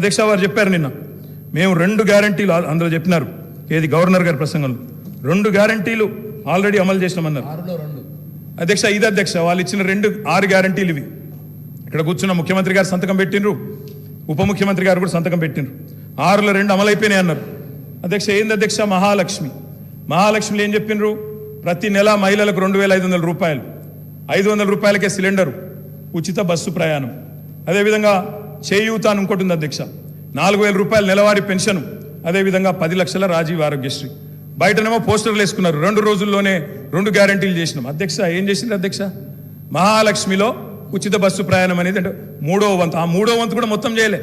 అధ్యక్ష వారు చెప్పారు నిన్న. మేము రెండు గ్యారంటీలు అందులో చెప్పినారు. ఏది గవర్నర్ గారి ప్రసంగంలో. రెండు గ్యారంటీలు ఆల్రెడీ అమలు చేసినామన్నారు. అధ్యక్ష ఇది అధ్యక్ష వాళ్ళు ఇచ్చిన రెండు ఆరు గ్యారంటీలు ఇవి. ఇక్కడ కూర్చున్న ముఖ్యమంత్రి గారు సంతకం పెట్టిండ్రు. ఉప ముఖ్యమంత్రి గారు కూడా సంతకం పెట్టిండ్రు. ఆరులో రెండు అమలైపోయినాయి అన్నారు. అధ్యక్ష ఏంది అధ్యక్ష? మహాలక్ష్మి. మహాలక్ష్మిలో ఏం చెప్పిండ్రు? ప్రతి నెల మహిళలకు రెండు వేల ఐదు వందల రూపాయలు. ఐదు వందల రూపాయలకే సిలిండరు. ఉచిత బస్సు ప్రయాణం. అదేవిధంగా చేయూత అని ఇంకోటి ఉంది అధ్యక్ష. నాలుగు వేల రూపాయల నెలవారీ పెన్షన్ అదేవిధంగా పది లక్షల రాజీవ్ ఆరోగ్యశ్రీ. బయటనేమో పోస్టర్లు వేసుకున్నారు రెండు రోజుల్లోనే రెండు గ్యారంటీలు చేసినాం. అధ్యక్ష ఏం చేసింది అధ్యక్ష? మహాలక్ష్మిలో ఉచిత బస్సు ప్రయాణం అనేది అంటే మూడో వంతు. ఆ మూడో వంతు కూడా మొత్తం చేయలే.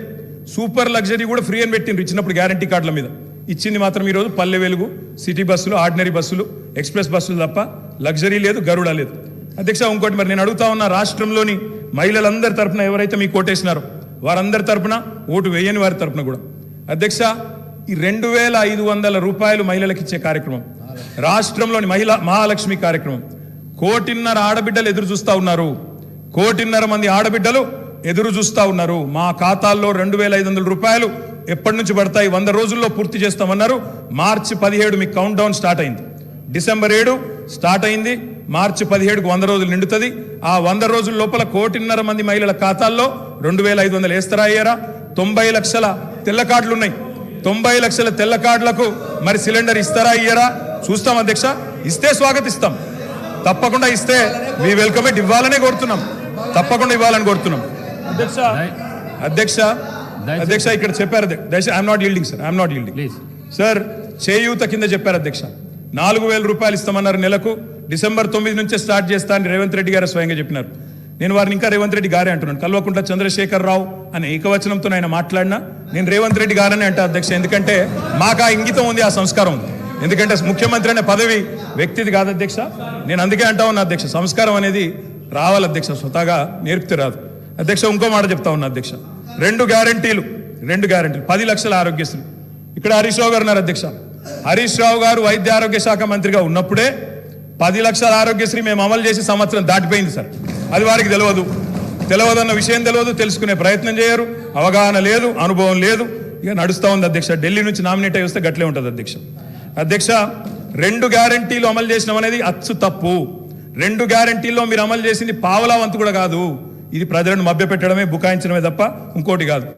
సూపర్ లగ్జరీ కూడా ఫ్రీ అని పెట్టిండ్రు ఇచ్చినప్పుడు గ్యారంటీ కార్డుల మీద. ఇచ్చింది మాత్రం ఈరోజు పల్లె వెలుగు సిటీ బస్సులు ఆర్డినరీ బస్సులు ఎక్స్ప్రెస్ బస్సులు తప్ప లగ్జరీ లేదు గరుడ లేదు. అధ్యక్ష ఇంకోటి మరి నేను అడుగుతా ఉన్న రాష్ట్రంలోని మహిళలందరి తరపున ఎవరైతే మీకు కోటేసినారో వారందరి తరపున ఓటు వేయని వారి తరపున కూడా. అధ్యక్ష ఈ రెండు వేల ఐదు వందల రూపాయలు మహిళలకు ఇచ్చే కార్యక్రమం. రాష్ట్రంలోని మహిళా మహాలక్ష్మి కార్యక్రమం. కోటిన్నర ఆడబిడ్డలు ఎదురు చూస్తా ఉన్నారు. కోటిన్నర మంది ఆడబిడ్డలు ఎదురు చూస్తా ఉన్నారు. మా ఖాతాల్లో రెండు వేల ఐదు వందల రూపాయలు ఎప్పటి నుంచి పడతాయి? వంద రోజుల్లో పూర్తి చేస్తామన్నారు. మార్చి పదిహేడు మీకు కౌంట్ డౌన్ స్టార్ట్ అయింది. డిసెంబర్ ఏడు స్టార్ట్ అయింది. మార్చి పదిహేడుకు వంద రోజులు నిండుతుంది. ఆ వంద రోజుల లోపల కోటిన్నర మంది మహిళల ఖాతాల్లో రెండు వేల ఐదు వందలు వేస్తారా అయ్యారా? తొంభై లక్షల తెల్ల కార్డులు ఉన్నాయి తొంభై లక్షల తెల్ల కార్డులకు మరి సిలిండర్ ఇస్తారా ఇయ్యరా చూస్తాం అధ్యక్ష. ఇస్తే స్వాగతిస్తాం. తప్పకుండా ఇస్తే మీ వెల్కమ్ ఇట్ ఇవ్వాలనే కోరుతున్నాం. తప్పకుండా ఇవ్వాలని కోరుతున్నాం. అధ్యక్ష. అధ్యక్ష అధ్యక్ష ఇక్కడ చెప్పారు దయచేసి I'm not yielding sir I'm not yielding sir చేయూత కింద చెప్పారు అధ్యక్ష. నాలుగు వేల రూపాయలు ఇస్తామన్నారు నెలకు. డిసెంబర్ తొమ్మిది నుంచే స్టార్ట్ చేస్తా అని రేవంత్ రెడ్డి గారు స్వయంగా చెప్పినారు. నేను వారిని ఇంకా రేవంత్ రెడ్డి గారే అంటున్నాను. కల్వకుంట్ల చంద్రశేఖర్ రావు అనే ఏకవచనంతో ఆయన మాట్లాడినా నేను రేవంత్ రెడ్డి గారని అంటా అధ్యక్ష. ఎందుకంటే మాకు ఆ ఇంగితం ఉంది ఆ సంస్కారం ఉంది. ఎందుకంటే ముఖ్యమంత్రి అనే పదవి వ్యక్తిది కాదు అధ్యక్ష. నేను అందుకే అంటా ఉన్నా అధ్యక్ష సంస్కారం అనేది రావాలి అధ్యక్ష స్వతహాగా నేర్పితే రాదు. అధ్యక్ష ఇంకో మాట చెప్తా ఉన్నా అధ్యక్ష. రెండు గ్యారంటీలు రెండు గ్యారంటీలు. పది లక్షల ఆరోగ్యశ్రీ. ఇక్కడ హరీష్ రావు గారు ఉన్నారు అధ్యక్ష. హరీష్ రావు గారు వైద్య ఆరోగ్య శాఖ మంత్రిగా ఉన్నప్పుడే పది లక్షల ఆరోగ్యశ్రీ మేము అమలు చేసి సంవత్సరం దాటిపోయింది సార్. అది వారికి తెలియదు తెలియదన్న విషయం తెలియదు తెలుసుకునే ప్రయత్నం చేయరు అవగాహన లేదు అనుభవం లేదు. ఇక నడుస్తూ ఉంది అధ్యక్ష. ఢిల్లీ నుంచి నామినేట్ అయి వస్తే గట్లే ఉంటుంది అధ్యక్ష. అధ్యక్ష రెండు గ్యారంటీలు అమలు చేసినాం అనేది అచ్చు తప్పు. రెండు గ్యారంటీల్లో మీరు అమలు చేసింది పావలా వంతు కూడా కాదు. ఇది ప్రజలను మభ్యపెట్టడమే బుకాయించడమే తప్ప ఇంకోటి కాదు.